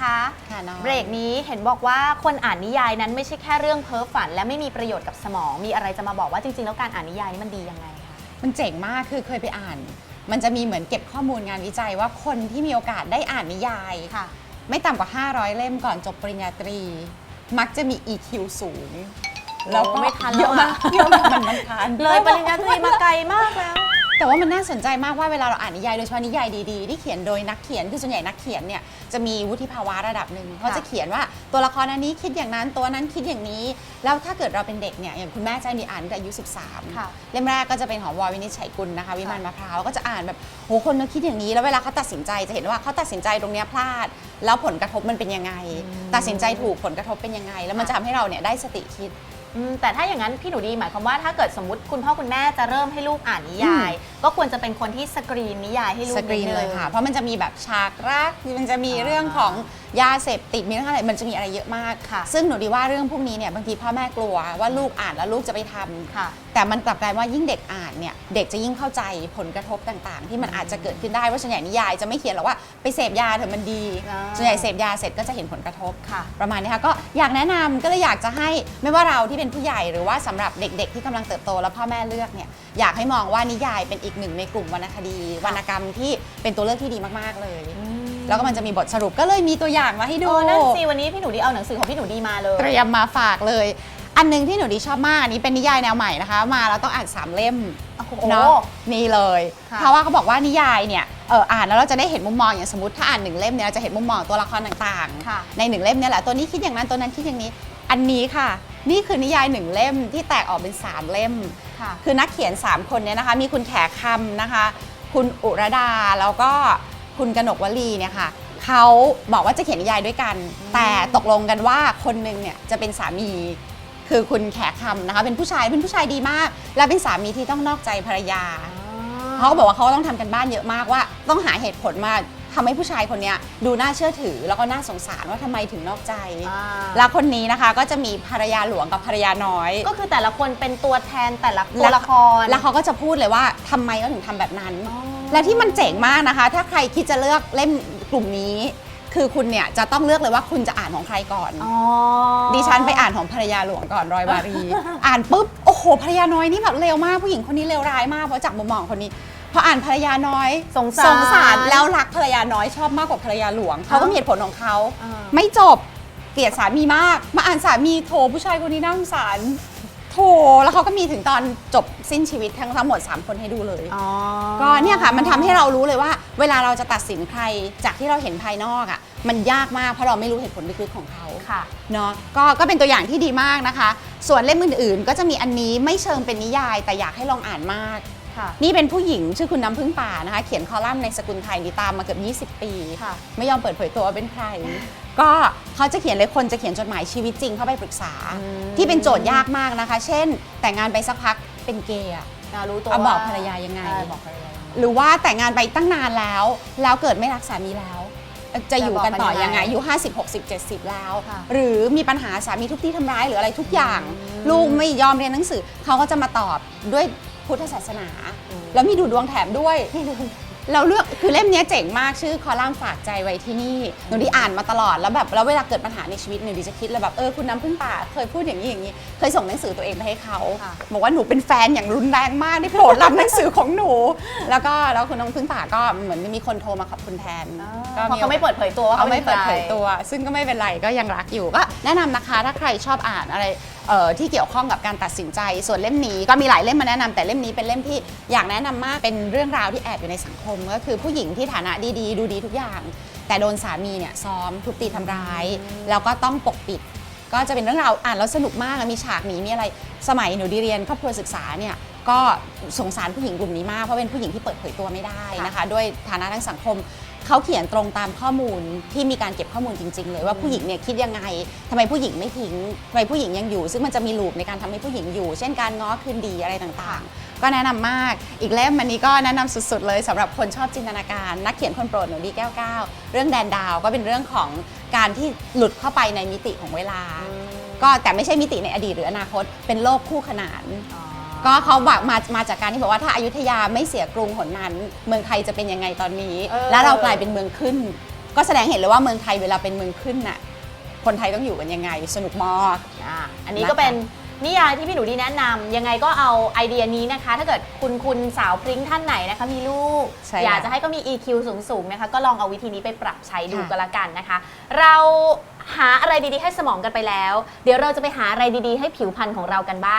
คะค่ะน้องเบรกนี้เห็นบอกว่าคนอ่านนิยายนั้นไม่ใช่แค่เรื่องเพ้อฝัน และไม่มีประโยชน์กับสมอง มีอะไรจะมาบอกว่าจริงๆ แล้วการอ่านนิยายนี่มันดียังไงคะ มันเจ๋งมากคือเคยไปอ่าน มันจะมีเหมือนเก็บข้อมูลงานวิจัยว่าคนที่มีโอกาสได้อ่านนิยาย ค่ะ ไม่ต่ำกว่า 500 เล่มก่อนจบปริญญาตรี มักจะมี EQ สูง แล้วก็ไม่ทันเยแล้วอะอะมากเยอะมากมันมันทัน เลยปริญญาตรีมาไกลมากแล้ว แต่ว่ามันน่าสนใจมากว่าเวลาเราอ่านนิยายโดยเฉพาะนิยายดีๆที่เขียนโดยนักเขียนคือส่วนใหญ่นักเขียนเนี่ยจะมีวุฒิภาวะระดับหนึ่งเขาจะเขียนว่าตัวละครอันนี้คิดอย่างนั้นตัวนั้นคิดอย่างนี้ แล้วถ้าเกิดเราเป็นเด็กเนี่ยอย่างคุณแม่ใจดีอ่านตั้งแต่อายุ 13ค่ะเล่มแรกก็จะเป็นของวอวินิจฉัยกุลนะคะ วิมานมะพร้าวก็จะอ่านแบบโหคนนึกคิดอย่างนี้แล้วเวลาเขาตัดสินใจจะเห็นว่าเขาตัดสินใจตรงเนี้ยพลาด แล้วผลกระทบมันเป็นยังไง ตัดสินใจถูกผลกระทบเป็นยังไง แล้วมันจะทำให้เราเนี่ยได้สติคิด อืมแต่ถ้าอย่างนั้นพี่หนูดีหมายความว่าถ้าเกิดสมมติคุณพ่อคุณแม่จะเริ่มให้ลูกอ่านนิยาย ก็ควรจะเป็นคนที่สกรีนนิยายให้ลูกสกรีนดง เลยค่ะ เพราะมันจะมีแบบฉากรักมันจะมีอ่าเรื่องของยาเสพติดมีเรื่องอะไรมันจะมีอะไรเยอะมากค่ะ ซึ่งหนูดีว่าเรื่องพวกนี้เนี่ยบางทีพ่อแม่กลัวว่าลูกอ่านแล้วลูกจะไปทำค่ะ แต่มันกลับกลายว่ายิ่งเด็กอ่านเนี่ยเด็กจะยิ่งเข้าใจผลกระทบต่างๆ ที่มันอาจจะเกิดขึ้นได้เพราะส่วนใหญ่นิยายจะไม่เขียนหรอกว่าไปเสพยาเถอะมันดีอ่า ส่วนใหญ่เสพยาเสร็จก็จะเห็นผลกระทบ ค่ะ ประมาณนี้ค่ะก็อยากแนะนำก็เลยอยากจะให้ไม่ว่าเราที่เป็นผู้ใหญ่หรือว่าสำหรับเด็กๆ ที่กำลังเติบโตแล้วพ่อแม่เลือกเนี่ยอยากให้มองว่านิยายเป็นอีกหนึ่งในกลุ่มวรรณคดี วรรณกรรมที่เป็นตัวเลือกที่ดีมากๆเลย แล้วก็มันจะมีบทสรุปก็เลยมีตัวอย่างมาให้ดูโอ้นั่นสิวันนี้พี่หนูดีเอาหนังสือของพี่หนูดีมาเลยเตรียมมาฝากเลย อันหนึงที่หนูดีชอบมากอันนี้เป็นนิยายแนวใหม่นะคะ มาแล้วต้องอ่านสามเล่มโอ้โหเนาะนี่เลยค่ะเพราะว่าเขาบอกว่านิยายเนี่ยเอออ่านแล้วเราจะได้เห็นมุมมองอย่างสมมติถ้าอ่านหนึ่งเล่มเนี่ยเราจะเห็นมุมมองตัวละครต่างค่ะๆในหนึ่งเล่มเนี่ยแหละตัวนี้คิดอย่างนั้นตัวนั้นคิดอย่างนี้ อันนี้ค่ะ นี่คือนิยายหนึ่งเล่มที่แตกออกเป็นสามเล่ม ค่ะ คือนักเขียน 3 คนเนี่ยนะคะ มีคุณแขกคำนะคะ คุณอุรดาแล้วก็คุณกนกวลีเนี่ยค่ะเขาบอกว่าจะเขียนนิยายด้วยกัน แต่ตกลงกันว่าคนหนึ่งเนี่ยจะเป็นสามี คือคุณแขกคำนะคะ เป็นผู้ชายเป็นผู้ชายดีมาก และเป็นสามีที่ต้องนอกใจภรรยา เขาก็บอกว่าเขาต้องทำกันบ้านเยอะมากว่า ต้องหาเหตุผลมา ทำให้ผู้ชายคนเนี้ยดูน่าเชื่อถือแล้วก็น่าสงสารว่าทำไมถึงนอกใจ อ่า แล้วคนนี้นะคะก็จะมีภรรยาหลวงกับภรรยาน้อย ก็คือแต่ละคนเป็นตัวแทนแต่ละตัวละคร แล้วเขาก็จะพูดเลยว่าทำไมเขาถึงทำแบบนั้น อ๋อ และที่มันเจ๋งมากนะคะ ถ้าใครคิดจะเลือกเล่มกลุ่มนี้ คือคุณเนี่ยจะต้องเลือกเลยว่าคุณจะอ่านของใครก่อน อ๋อ ดิฉันไปอ่านของภรรยาหลวงก่อนรอยวารี อ่านปุ๊บ โอ้โหภรรยาน้อยนี่แบบเลวมากผู้หญิงคนนี้เลวร้ายมากเพราะจากมุมมองคนนี้ พออ่านภรรยาน้อยสงสารสงสารแล้วรักภรรยาน้อยชอบมากกว่าภรรยาหลวงเขาก็มีเหตุผลของเขาอ่า ไม่จบเกลียดสามีมาก มาอ่านสามีโถผู้ชายคนนี้น่าสงสารโถแล้วเขาก็มีถึงตอนจบสิ้นชีวิตทั้งทั้งหมด 3 คนให้ดูเลย อ๋อ ก็เนี่ยค่ะมันทำให้เรารู้เลยว่า เวลาเราจะตัดสินใครจากที่เราเห็นภายนอกอะมันยากมากเพราะเราไม่รู้เหตุผลลึกๆของเขาค่ะ เนาะก็ก็เป็นตัวอย่างที่ดีมากนะคะ ส่วนเล่มอื่นๆ ก็จะมีอันนี้ไม่เชิงเป็นนิยาย แต่อยากให้ลองอ่านมากค่ะ นี่เป็นผู้หญิงชื่อคุณน้ำพึ่งป่านะคะ เขียนคอลัมน์ในสกุลไทยนี่ตามมาเกือบ20 ปีค่ะไม่ยอมเปิดเผยตัวว่าเป็นใคร ก็เขาจะเขียนเลยคนจะเขียนจดหมายชีวิตจริงเข้าไปปรึกษาอืมที่เป็นโจทย์ยากมากนะคะ เช่น แต่งงานไปสักพักเป็นเกย์อะอ่ารู้ตัวเอาว่าบอกภรรยายังไงใช่บอกภรรยายังไงหรือว่าแต่งงานไปตั้งนานแล้ว แล้วเกิดไม่รักสามีแล้ว จะอยู่กันต่อยังไงอายุ50 60 70 แล้วค่ะหรือมีปัญหาสามีทุบตีทำร้ายหรืออะไรทุกอย่าง ลูกไม่ยอมเรียนหนังสือเขาก็จะมาตอบด้วย พุทธศาสนา แล้วมีดูดวงแถมด้วย เราเลือกคือเล่มเนี้ยเจ๋งมากชื่อคอลัมน์ฝากใจไว้ที่นี่หนูดีอ่านมาตลอดแล้วแบบแล้วเวลาเกิดปัญหาในชีวิตหนูดีจะคิดเลยแบบเออคุณน้ำพึ่งป่าเคยพูดอย่างนี้อย่างนี้ เคยส่งหนังสือตัวเองไปให้เขาค่ะบอกว่าหนูเป็นแฟนอย่างรุนแรงมากได้โปรดรับหนังสือของหนู แล้วก็แล้วคุณน้ำพึ่งป่าก็เหมือนมีคนโทรมาขอบคุณแทนเพราะเขาไม่เปิดเผยตัวว่าเขาไม่เปิดเผยป็นใครตัว ซึ่งก็ไม่เป็นไรก็ยังรักอยู่ก็แนะนำนะคะถ้าใครชอบอ่านอะไร เอ่อที่เกี่ยวข้องกับการตัดสินใจ ส่วนเล่มนี้ก็มีหลายเล่มมาแนะนำแต่เล่มนี้เป็นเล่มที่อยากแนะนำมากเป็นเรื่องราวที่แอบอยู่ในสังคม ก็คือผู้หญิงที่ฐานะดีๆ ดูดีทุกอย่าง แต่โดนสามีเนี่ยซ้อมทุบตีทำร้าย แล้วก็ต้องปกปิด ก็จะเป็นเรื่องราวอ่านแล้วสนุกมากมีฉากหนีมีอะไรสมัยหนูดีเรียนครอบครัวศึกษาเนี่ยก็สงสารผู้หญิงกลุ่มนี้มากเพราะเป็นผู้หญิงที่เปิดเผยตัวไม่ได้นะคะ ด้วยฐานะทางสังคม เขาเขียนตรงตามข้อมูลที่มีการเก็บข้อมูลจริง ๆ เลยว่าผู้หญิงเนี่ยคิดยังไงทำไมผู้หญิงไม่ทิ้งทำไมผู้หญิงยังอยู่ ซึ่งมันจะมีลูปในการทำให้ผู้หญิงอยู่ เช่นการง้อคืนดีอะไรต่างๆ ก็แนะนำมาก อีกเล่มอันนี้ก็แนะนำสุดๆ เลยสำหรับคนชอบจินตนาการ นักเขียนคนโปรดหนูดีแก้วก้าวเรื่องแดนดาวก็เป็นเรื่องของการที่หลุดเข้าไปในมิติของเวลา ก็แต่ไม่ใช่มิติในอดีตหรืออนาคตเป็นโลกคู่ขนาน ก็เขาบอกมามาจากการที่บอกว่าถ้าอายุทยาไม่เสียกรุงหนนั้น เมืองไทยจะเป็นยังไงตอนนี้ เออ แล้วเรากลายเป็นเมืองขึ้น ก็แสดงเห็นเลยว่าเมืองไทยเวลาเป็นเมืองขึ้นน่ะคนไทยต้องอยู่กันยังไง สนุกมาก อ่าอันนี้นะคะก็เป็นนิยายที่พี่หนูดีแนะนำยังไงก็เอาไอเดียนี้นะคะ ถ้าเกิดคุณคุณสาวพริ้งท่านไหนนะคะมีลูก ใช่อยากแล้วจะให้ก็มี EQ สูงๆนะคะ ก็ลองเอาวิธีนี้ไปปรับใช้ดูค่ะ ก็แล้วกันนะคะ เราหาอะไรดีๆให้สมองกันไปแล้ว เดี๋ยวเราจะไปหาอะไรดีๆ ให้ผิวพรรณของเรากันบ้าง